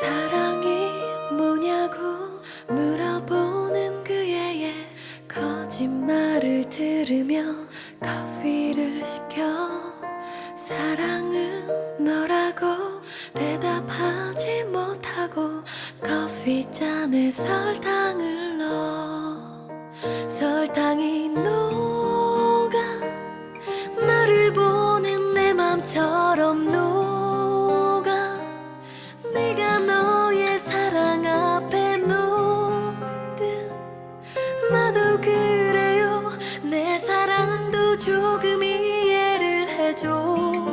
사랑이 뭐냐고 물어보는 그의 거짓말을 들으며 커피를 시켜. 사랑은 너라고 대답하지 못하고 커피잔에 설탕을 넣어. 설탕이 해줘.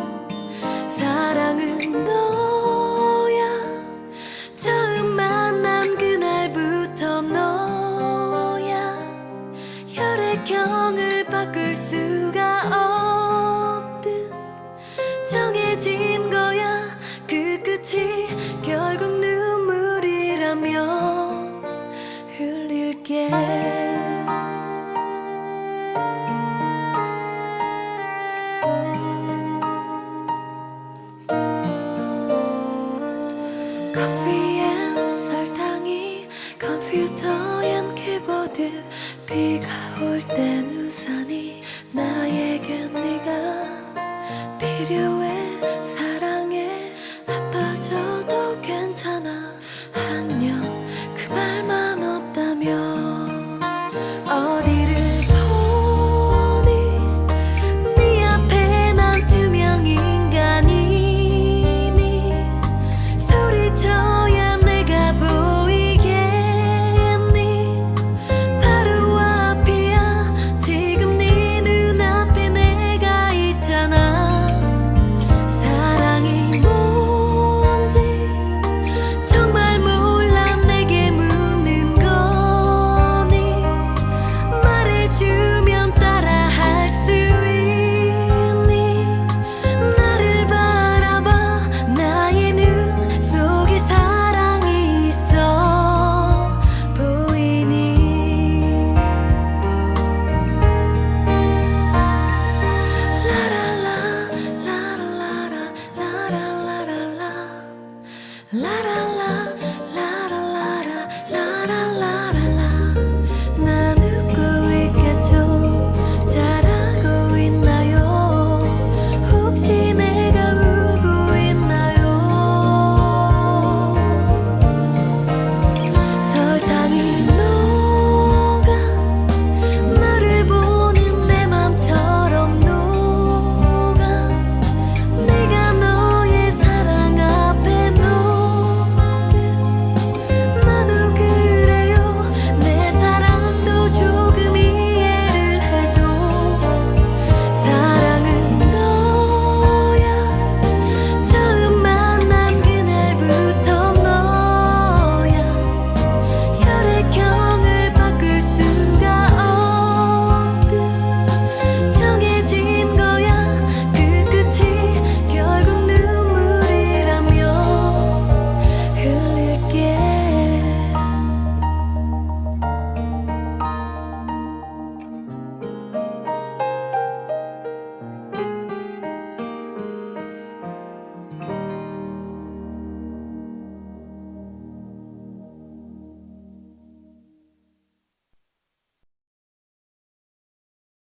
사랑은 너야. 처음 만난 그날부터 너야. 혈액형을 바꿀 수가 없듯 정해진 거야. 그 끝이 결국 눈물이라며 흘릴게 비가 올 땐 우산이 나에겐 네가 필요해.